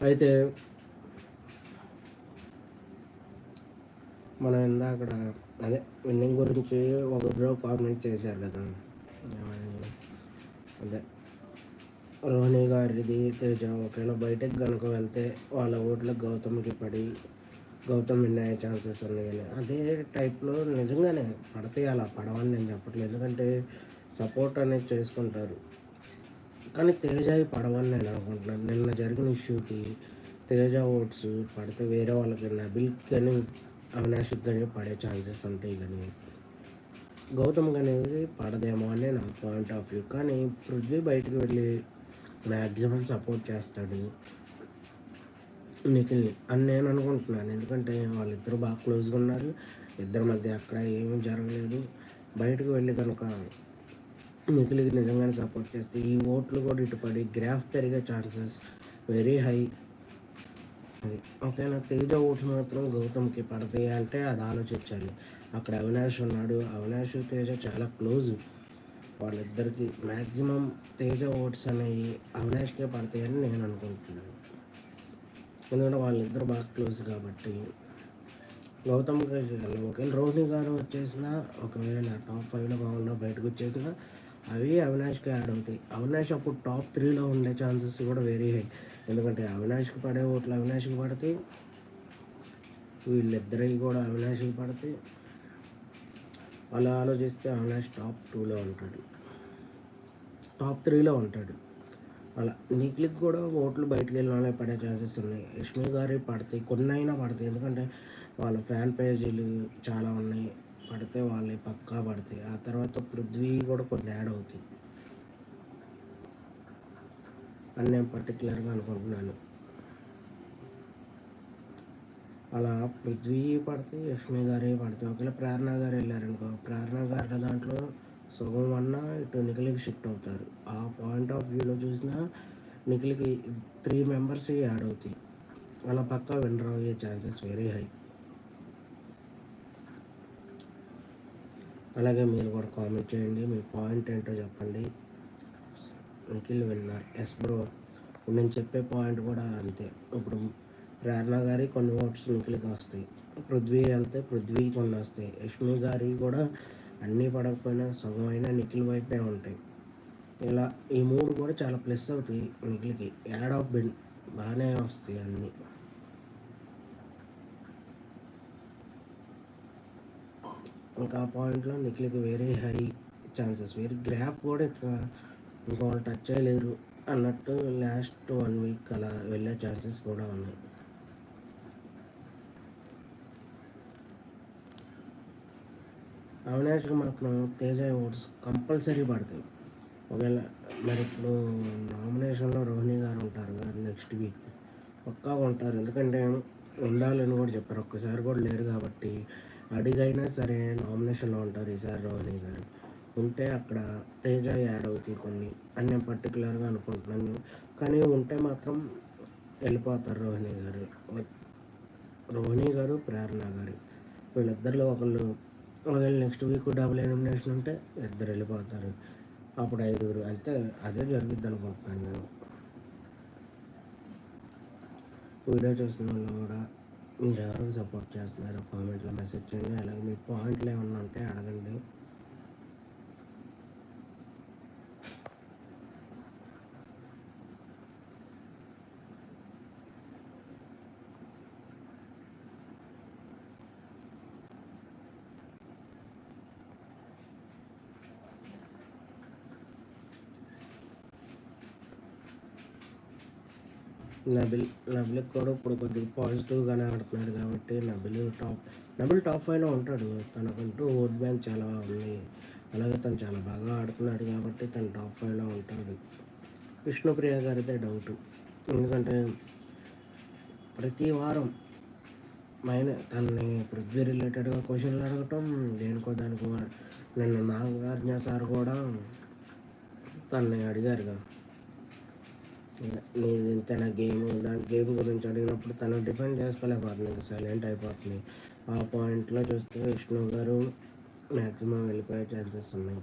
అయితే మనం ఇందాక అదే విన్నింగ్ గురించి ఒక బ్రో కామెంట్ చేశారు కదా. అదే రోహిణి గారిది తేజ ఒకవేళ బయటకు కనుక వెళ్తే వాళ్ళ ఓట్లకు గౌతమ్కి పడి గౌతమ్ విన్ అయ్యే ఛాన్సెస్ ఉన్నాయని. అదే టైప్లో నిజంగానే పడతాయి అలా పడవని నేను చెప్పట్లేదు. ఎందుకంటే సపోర్ట్ అనేది చేసుకుంటారు. కానీ తేజాయి పడవని నేను అనుకుంటున్నాను. నిన్న జరిగిన ఇష్యూకి తేజ ఓట్స్ పడితే వేరే వాళ్ళకి నబిల్కి కానీ అవినాష్కి కానీ పడే ఛాన్సెస్ ఉంటాయి కానీ గౌతమ్ అనేది పడదేమో అని నా పాయింట్ ఆఫ్ వ్యూ. కానీ పృథ్వీ బయటకు వెళ్ళి మ్యాక్సిమం సపోర్ట్ చేస్తాడు నిఖిల్ని అని నేను అనుకుంటున్నాను. ఎందుకంటే వాళ్ళిద్దరు బాగా క్లోజ్గా ఉన్నారు. ఇద్దరి మధ్య అక్కడ ఏమీ జరగలేదు. బయటకు వెళ్ళి కనుక మిగిలికి నిజంగానే సపోర్ట్ చేస్తే ఈ ఓట్లు కూడా ఇటు పడి గ్రాఫ్ పెరిగే ఛాన్సెస్ వెరీ హై అది ఓకేనా? తేజ ఓట్స్ మాత్రం గౌతమ్కి పడతాయి అంటే అది ఆలోచించాలి. అక్కడ అవినాష్ ఉన్నాడు. అవినాష్ తేజ చాలా క్లోజ్ వాళ్ళిద్దరికి మ్యాక్సిమం తేజ ఓట్స్ అనేవి అవినాష్కే పడతాయని నేను అనుకుంటున్నాను. ఎందుకంటే వాళ్ళిద్దరు బాగా క్లోజ్ కాబట్టి. గౌతమ్ గారు ఒకవేళ రోహిణి గారు వచ్చేసినా ఒకవేళ టాప్ ఫైవ్లో కాకుండా బయటకు వచ్చేసినా అవి అవినాష్కి యాడ్ అవుతాయి. అవినాష్ అప్పుడు టాప్ త్రీలో ఉండే ఛాన్సెస్ కూడా వెరీ హై ఎందుకంటే అవినాష్కి పడే ఓట్లు అవినాష్కి పడతాయి వీళ్ళిద్దరికి కూడా అవినాష్కి పడతాయి అలా ఆలోచిస్తే అవినాష్ టాప్ టూలో ఉంటాడు. టాప్ త్రీలో ఉంటాడు. అలా నీక్లిక్ కూడా ఓట్లు బయటకు వెళ్ళిన పడే ఛాన్సెస్ ఉన్నాయి. యష్మి గారి పడతాయి. కొన్ని అయినా పడతాయి. ఎందుకంటే వాళ్ళ ఫ్యాన్ పేజీలు చాలా ఉన్నాయి. పడితే వాళ్ళే పక్కా పడతాయి. ఆ తర్వాత పృథ్వీ కూడా కొన్ని యాడ్ అవుతాయి. అని నేను పర్టికులర్గా అనుకుంటున్నాను. అలా పృథ్వీ పడితే యష్మి గారే పడితే ఒకవేళ ప్రేరణ గారు వెళ్ళారనుకో ప్రేరణ గారి దాంట్లో సుగం అన్న ఇటు నిఖిలికి షిఫ్ట్ అవుతారు. ఆ పాయింట్ ఆఫ్ వ్యూలో చూసినా నిఖిలికి త్రీ మెంబర్స్ యాడ్ అవుతాయి. అలా పక్కా విన్ అయ్యే ఛాన్సెస్ వెరీ హై అలాగే మీరు కూడా కామెంట్ చేయండి. మీ పాయింట్ ఏంటో చెప్పండి. నిఖిల్ విన్నర్. ఎస్ బ్రో ఇప్పుడు నేను చెప్పే పాయింట్ కూడా అంతే. ఇప్పుడు ప్రేరణ గారి కొన్ని ఓట్స్ నిఖిల్కి వస్తాయి. పృథ్వీ వెళ్తే పృథ్వీ కొన్ని వస్తాయి యష్మి గారి కూడా అన్నీ పడకపోయినా సగం నిఖిల్ వైపే ఉంటాయి. ఇలా ఈ మూడు కూడా చాలా ప్లస్ అవుతాయి నిఖిల్కి. యాడ్ ఆఫ్ బెన్ బాగానే వస్తాయి అన్నీ. ఇంకా ఆ పాయింట్లో నిఖిల్కి very high chances very graph కూడా ఇంకా ఇంకో టచ్ చేయలేరు అన్నట్టు లాస్ట్ వన్ వీక్ అలా వెళ్ళే ఛాన్సెస్ కూడా ఉన్నాయి. అవినాష్కి మాత్రం తేజ ఓట్స్ కంపల్సరీ పడతాయి. ఒకవేళ మరి ఇప్పుడు నామినేషన్లో రోహిణి గారు ఉంటారు గారు నెక్స్ట్ వీక్ పక్కా ఉంటారు. ఎందుకంటే ఉండాలని కూడా చెప్పారు. ఒక్కసారి కూడా లేరు కాబట్టి అడిగైనా సరే నామినేషన్లో ఉంటారు ఈసారి రోహిణి గారు. ఉంటే అక్కడ తేజ యాడ్ అవుతాయి కొన్ని. అని నేను పర్టికులర్గా అనుకుంటున్నాను. కానీ ఉంటే మాత్రం వెళ్ళిపోతారు రోహిణి గారు. రోహిణి గారు ప్రేరణ గారు. వీళ్ళిద్దరిలో ఒకళ్ళు ఒకవేళ నెక్స్ట్ వీక్ డబుల్ ఎలిమినేషన్ ఉంటే ఇద్దరు వెళ్ళిపోతారు. అప్పుడు ఐదుగురు అయితే అదే జరుగుద్ది అనుకుంటున్నాను నేను. వీడియో చూస్తున్న వాళ్ళు కూడా మీరు ఎవరికి సపోర్ట్ చేస్తున్నారో కామెంట్లో మెసేజ్ చేయండి. అలాగే మీ పాయింట్లు ఏమన్నా ఉంటే అడగండి. నబిల్ నబిల్ కూడా ఇప్పుడు కొద్దిగా పాజిటివ్గానే ఆడుతున్నాడు కాబట్టి నబిల్ టాప్ నబిల్ టాప్ ఫైవ్లో ఉంటాడు. తనకంటూ ఓట్ బ్యాంక్ చాలా ఉంది. అలాగే తను చాలా బాగా ఆడుతున్నాడు కాబట్టి తను టాప్ ఫైవ్లో ఉంటాడు. విష్ణుప్రియ గారిదే డౌట్. ఎందుకంటే ప్రతి వారం మైన తనని పృథ్వీ రిలేటెడ్గా క్వశ్చన్లు అడగటం దేనికో దానికి నిన్న నాగార్జున సార్ కూడా తనని అడిగారుగా. నేను తన గేమ్ దాని గేమ్ గురించి అడిగినప్పుడు తను డిఫెండ్ చేసుకోలేకపోతుంది సైలెంట్ అయిపోతుంది. ఆ పాయింట్లో చూస్తే విష్ణు గారు మ్యాక్సిమం వెళ్ళిపోయే ఛాన్సెస్ ఉన్నాయి.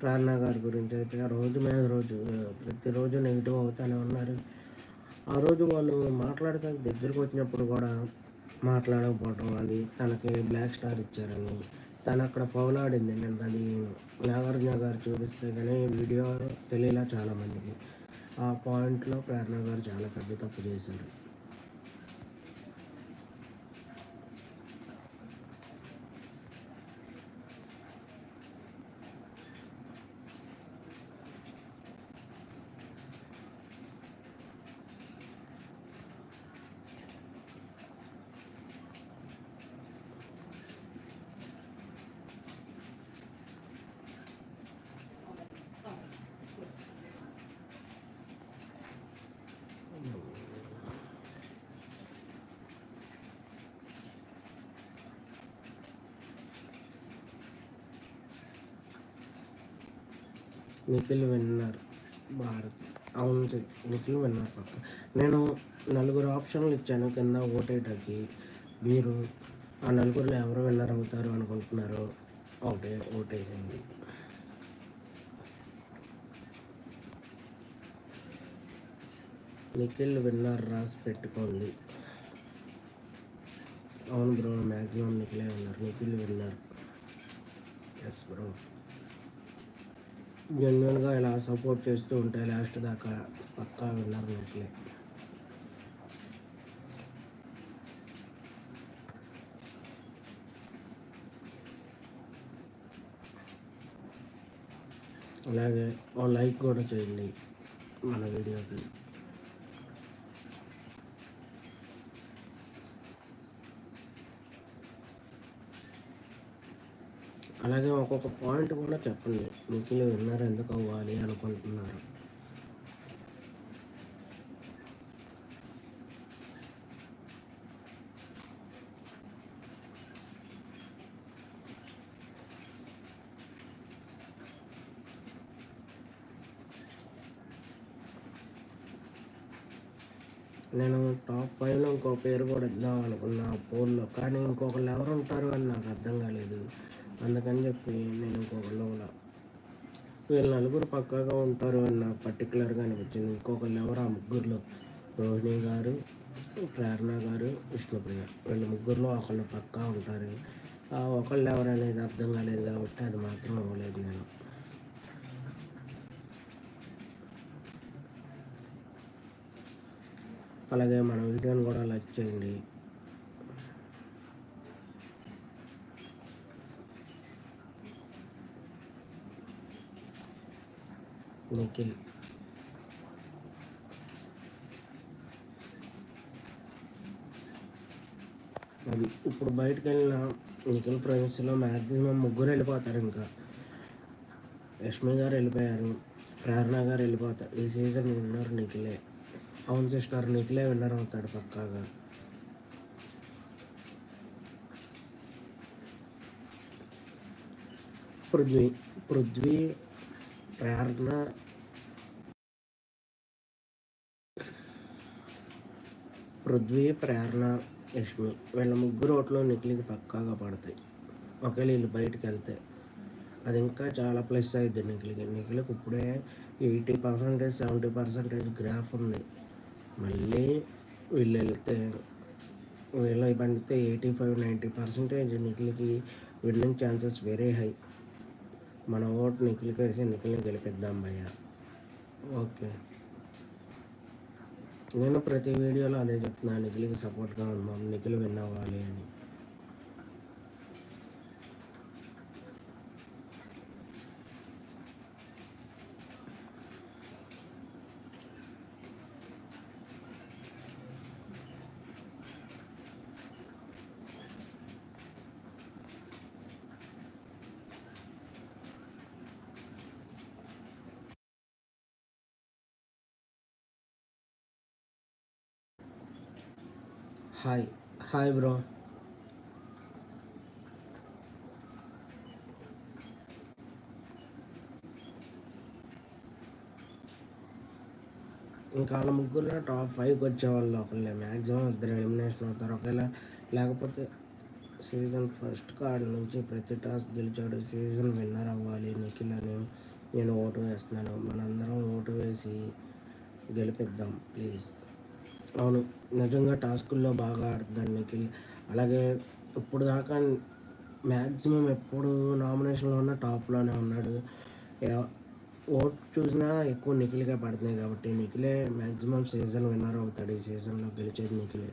ప్రార్నా గారి గురించి అయితే రోజు మీద రోజు ప్రతిరోజు నెగిటివ్ అవుతూనే ఉన్నారు. ఆ రోజు వాళ్ళు మాట్లాడటానికి దగ్గరకు వచ్చినప్పుడు కూడా మాట్లాడకపోవడం అది తనకి బ్లాక్ స్టార్ ఇచ్చారని. తను అక్కడ ఆడింది నేను అది నాగార్జున గారు చూపిస్తే కానీ వీడియో తెలియలా చాలామందికి ఆ పాయింట్లో ప్రేరణ గారు చాలా పెద్ద తప్పు చేశారు. నిఖిల్ విన్నర్ భారత్. అవును సార్ నిఖిల్ విన్నర్ పక్క. నేను నలుగురు ఆప్షన్లు ఇచ్చాను. కింద ఓటేటకి మీరు ఆ నలుగురిలో ఎవరు విన్నర్ అవుతారు అనుకుంటున్నారో ఒకటే ఓటేసింది నిఖిల్ విన్నర్ రాసి పెట్టుకోండి. అవును bro maximum నిఖిలే winner. Nikhil winner. Yes bro జనరల్గా ఇలా సపోర్ట్ చేస్తూ ఉంటే లాస్ట్ దాకా పక్కా విన్నర్ నెట్లే. అలాగే ఓ లైక్ కూడా చేయండి మన వీడియోకి. అలాగే ఒక్కొక్క పాయింట్ కూడా చెప్పండి. నిఖిల్ విన్నర్? ఎందుకు అవ్వాలి అనుకుంటున్నారు? నేను టాప్ ఫైవ్లో ఇంకో పేరు కూడా ఇద్దాం అనుకున్నా పోల్లో. కానీ ఇంకొకళ్ళు ఎవరు ఉంటారు అని నాకు అర్థం కాలేదు. అందుకని చెప్పి నేను ఇంకొకళ్ళు కూడా వీళ్ళు నలుగురు పక్కాగా ఉంటారు అన్న పర్టికులర్గా అనిపించింది. ఇంకొకళ్ళు ఎవరు? ఆ ముగ్గురులో రోహిణి గారు ప్రేరణ గారు విష్ణుప్రియ. వీళ్ళు ముగ్గురులో ఒకళ్ళు పక్కా ఉంటారు. ఆ ఒకళ్ళు ఎవరు అనేది అర్థం కాలేదు కాబట్టి అది మాత్రం అవ్వలేదు నేను. అలాగే మన వీడియోని కూడా లైక్ చేయండి. నిఖిల్. అది ఇప్పుడు బయటకు వెళ్ళిన నిఖిల్ ఫ్రెండ్స్లో మ్యాక్సిమం ముగ్గురు వెళ్ళిపోతారు ఇంకా. యష్మి గారు వెళ్ళిపోయారు ప్రేరణ గారు వెళ్ళిపోతారు. ఈ సీజన్ విన్నర్ నిఖిలే. అవును సిస్టర్ నిఖిలే విన్నర్ అవుతాడు పక్కాగా. పృథ్వీ పృథ్వీ ప్రేరణ పృథ్వీ ప్రేరణ యష్మి వీళ్ళ ముగ్గురు ఓట్లు నిఖిలికి పక్కాగా పడతాయి. ఒకవేళ వీళ్ళు బయటకు వెళ్తే. అది ఇంకా చాలా ప్లస్ అవుతుంది నిఖిలికి. నిఖిలికి ఇప్పుడే eighty percentage seventy percentage graph ఉంది. మళ్ళీ వీళ్ళు వెళ్తే వీళ్ళు పండితే ఎయిటీ ఫైవ్ నైంటీ పర్సెంటేజ్ నిఖిలికి విన్నింగ్ ఛాన్సెస్ వెరీ హై మన ఓటు నిఖిల్కి కలిసి నిఖిల్ని గెలిపిద్దాం భయ్య. ఓకే. నేను ప్రతి వీడియోలో అదే చెప్తున్నాను నిఖిల్కి సపోర్ట్గా ఉన్నాం నిఖిల్ విన్ అవ్వాలి అని. హాయ్ హాయ్ బ్రో ఇంకా వాళ్ళ ముగ్గురు టాప్ ఫైవ్కి వచ్చేవాళ్ళు ఒకళ్ళే మ్యాక్సిమం ఇద్దరు ఎలిమినేషన్ అవుతారు. ఒకవేళ లేకపోతే సీజన్ ఫస్ట్ కార్డు నుంచి ప్రతి టాస్క్ గెలిచాడు. సీజన్ విన్నర్ అవ్వాలి. నిఖిల్ అని నేను ఓటు వేస్తున్నాను. మనందరం ఓటు వేసి గెలిపిద్దాం. ప్లీజ్ అవును. నిజంగా టాస్కుల్లో బాగా ఆడుతున్నాడు నిఖిల్. అలాగే ఇప్పుడు దాకా మ్యాక్సిమం ఎప్పుడు నామినేషన్లో ఉన్న టాప్లోనే ఉన్నాడు. ఓట్ చూసినా ఎక్కువ నిఖిల్గా పడుతున్నాయి కాబట్టి నిఖిలే మ్యాక్సిమం సీజన్ విన్నర్ అవుతాడు ఈ సీజన్లో గెలిచేది నిఖిలే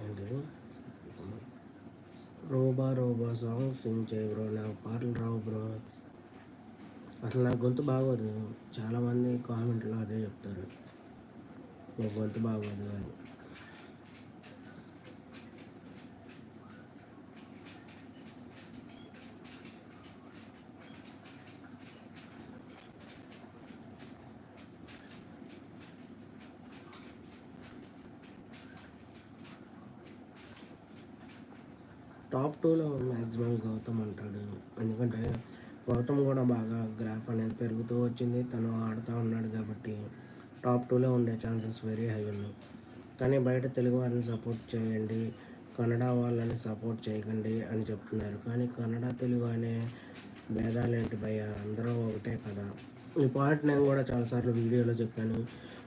ఏంటి రోబా రోబా సాంగ్ సింగ్ చేయి బ్రో నాకు పాటలు రావు బ్రో అసలు నా గొంతు బాగోదు. చాలామంది కామెంట్లో అదే చెప్తారు. నా గొంతు బాగోదు అని. టాప్ టూలో మ్యాక్సిమం గౌతమ్ అంటాడు ఎందుకంటే గౌతమ్ కూడా బాగా గ్రాఫ్ అనేది పెరుగుతూ వచ్చింది. తను ఆడుతూ ఉన్నాడు కాబట్టి టాప్ టూలో ఉండే ఛాన్సెస్ వెరీ హై ఉన్నాయి. కానీ బయట తెలుగు వాళ్ళని సపోర్ట్ చేయండి కన్నడ వాళ్ళని సపోర్ట్ చేయకండి అని చెప్తున్నారు. కానీ కన్నడ తెలుగు అనే భేదాలేంటి భయ అందరూ ఒకటే కదా. ఈ పాయింట్ నేను కూడా చాలాసార్లు వీడియోలో చెప్పాను.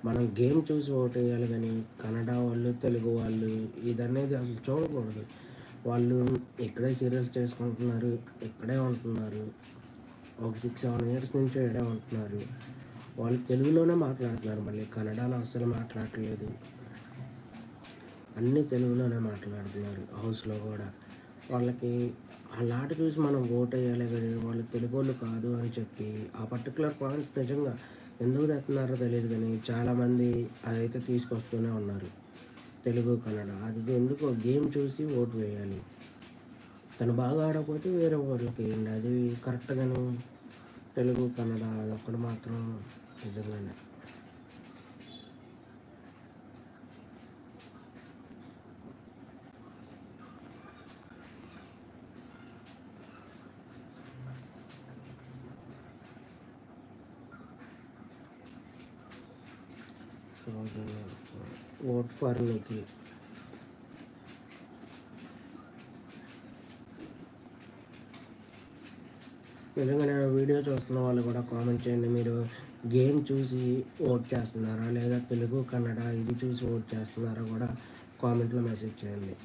మనం గేమ్ చూసి ఓటు వేయాలి కానీ కన్నడ వాళ్ళు తెలుగు వాళ్ళు ఇదనేది అసలు చూడకూడదు. వాళ్ళు ఇక్కడే సీరియల్స్ చేసుకుంటున్నారు ఇక్కడే ఉంటున్నారు. ఒక సిక్స్ సెవెన్ ఇయర్స్ నుంచి ఇక్కడే ఉంటున్నారు. వాళ్ళు తెలుగులోనే మాట్లాడుతున్నారు మళ్ళీ. కన్నడలో అస్సలు మాట్లాడట్లేదు. అన్నీ తెలుగులోనే మాట్లాడుతున్నారు హౌస్లో కూడా. వాళ్ళకి అలాంటి చూసి మనం ఓట్ వేయాలి కానీ వాళ్ళు తెలుగు వాళ్ళు కాదు అని చెప్పి ఆ పర్టికులర్ పాయింట్ నిజంగా ఎందుకు తెస్తున్నారో తెలియదు కానీ చాలామంది అదైతే తీసుకొస్తూనే ఉన్నారు. తెలుగు కన్నడ. అది ఎందుకు గేమ్ చూసి ఓటు వేయాలి. తను బాగా ఆడకపోతే వేరే వాళ్ళకి వేయండి అది కరెక్ట్గాను. తెలుగు కన్నడ అది ఒక్కడు మాత్రం నిజంగానే ఓట్ ఫార్లోకి నిఖిల్ నిజంగానే వీడియో చూస్తున్న వాళ్ళు కూడా కామెంట్ చేయండి. మీరు గేమ్ చూసి ఓట్ చేస్తున్నారా? లేదా తెలుగు కన్నడ ఇది చూసి ఓట్ చేస్తున్నారా కూడా కామెంట్లో మెసేజ్ చేయండి.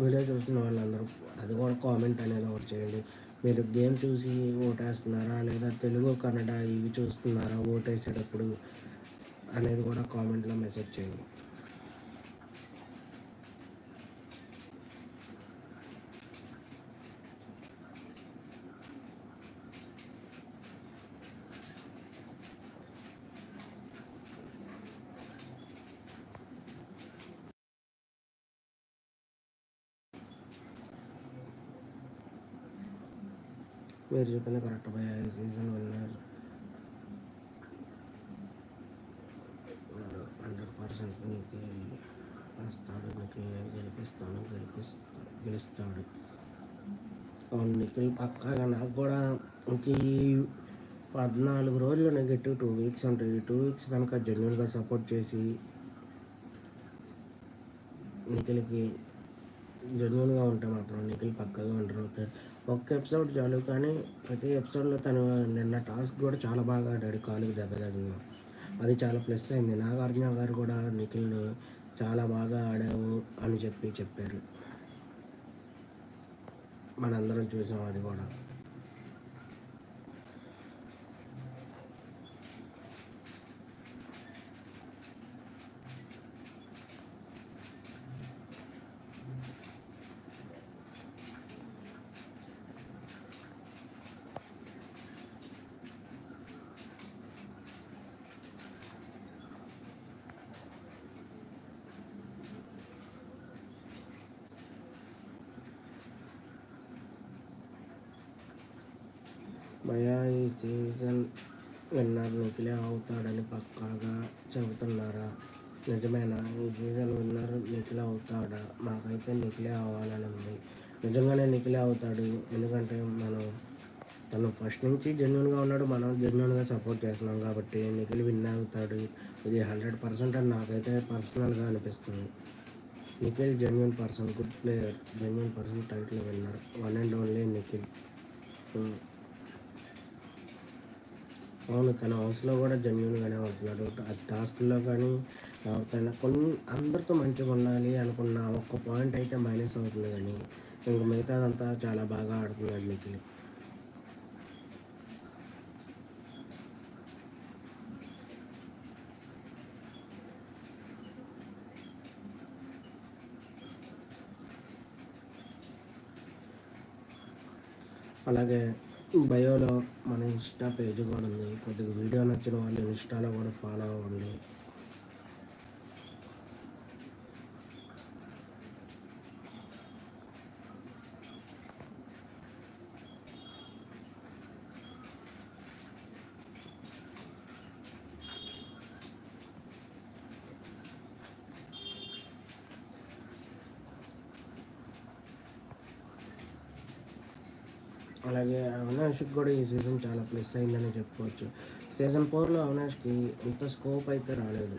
వీడియో చూస్తున్న వాళ్ళందరూ అది కూడా కామెంట్ అనేది ఒకటి చేయండి. మీరు గేమ్ చూసి ఓటేస్తున్నారా లేదా తెలుగు కన్నడ ఇవి చూస్తున్నారా ఓటేసేటప్పుడు అనేది కూడా కామెంట్లో మెసేజ్ చేయండి. మీరు చెప్పింది కరెక్ట్ భయ ఈ సీజన్ విన్నర్ హండ్రెడ్ పర్సెంట్ నీకు వస్తాడు నిఖిల్ నేను గెలిపిస్తాను గెలిపిస్తా గెలుస్తాడు. అవును నిఖిల్ పక్కాగా నాకు కూడా ఇంక ఈ పద్నాలుగు రోజులు నెగటివ్ టూ వీక్స్ ఉంటాయి టూ వీక్స్ కనుక జెన్యున్గా సపోర్ట్ చేసి నిఖిల్కి జెన్యున్గా ఉంటే మాత్రం నిఖిల్ పక్కగా విన్నర్ అవుతాడు. ఒక్క ఎపిసోడ్ చాలు కానీ ప్రతి ఎపిసోడ్లో తను నిన్న టాస్క్ కూడా చాలా బాగా ఆడాడు కాలుకి దెబ్బ తగిలిన. అది చాలా ప్లస్ అయింది. నాగార్జున గారు కూడా నిఖిల్ని చాలా బాగా ఆడావు అని చెప్పి చెప్పారు. మనందరం చూసాం అది కూడా భయా ఈ సీజన్ విన్నర్ నిఖిలే అవుతాడని పక్కాగా చెబుతున్నారా? నిజమేనా? ఈ సీజన్ విన్నర్ నిఖిలే అవుతాడా? మాకైతే నిఖిలే అవ్వాలని ఉంది. నిజంగానే నిఖిలే అవుతాడు. ఎందుకంటే మనం తను ఫస్ట్ నుంచి జెన్యున్గా ఉన్నాడు. మనం జెన్యున్గా సపోర్ట్ చేస్తున్నాం కాబట్టి నిఖిల్ విన్ అవుతాడు. ఇది హండ్రెడ్ పర్సెంట్ అని నాకైతే పర్సనల్గా అనిపిస్తుంది. Nikhil genuine person good player genuine person title winner one and only Nikhil. Hmm. అవును తన హౌస్లో కూడా జెన్యున్గానే ఉంటున్నాడు. ఆ టాస్క్లో కానీ ఎవరికైనా కొన్ని అందరితో మంచిగా ఉండాలి అనుకున్న ఒక్క పాయింట్ అయితే మైనస్ అవుతుంది కానీ ఇంక మిగతాదంతా చాలా బాగా ఆడుతున్నాడు నిఖిల్. అలాగే బయోలో మన ఇన్స్టా పేజ్ కూడా ఉంది. కొద్దిగా వీడియో నచ్చిన వాళ్ళు ఇన్స్టాలో కూడా ఫాలో అవ్వండి. అలాగే అవినాష్కి కూడా ఈ సీజన్ చాలా ప్లస్ అయిందని చెప్పుకోవచ్చు. సీజన్ ఫోర్లో అవినాష్కి ఇంత స్కోప్ అయితే రాలేదు.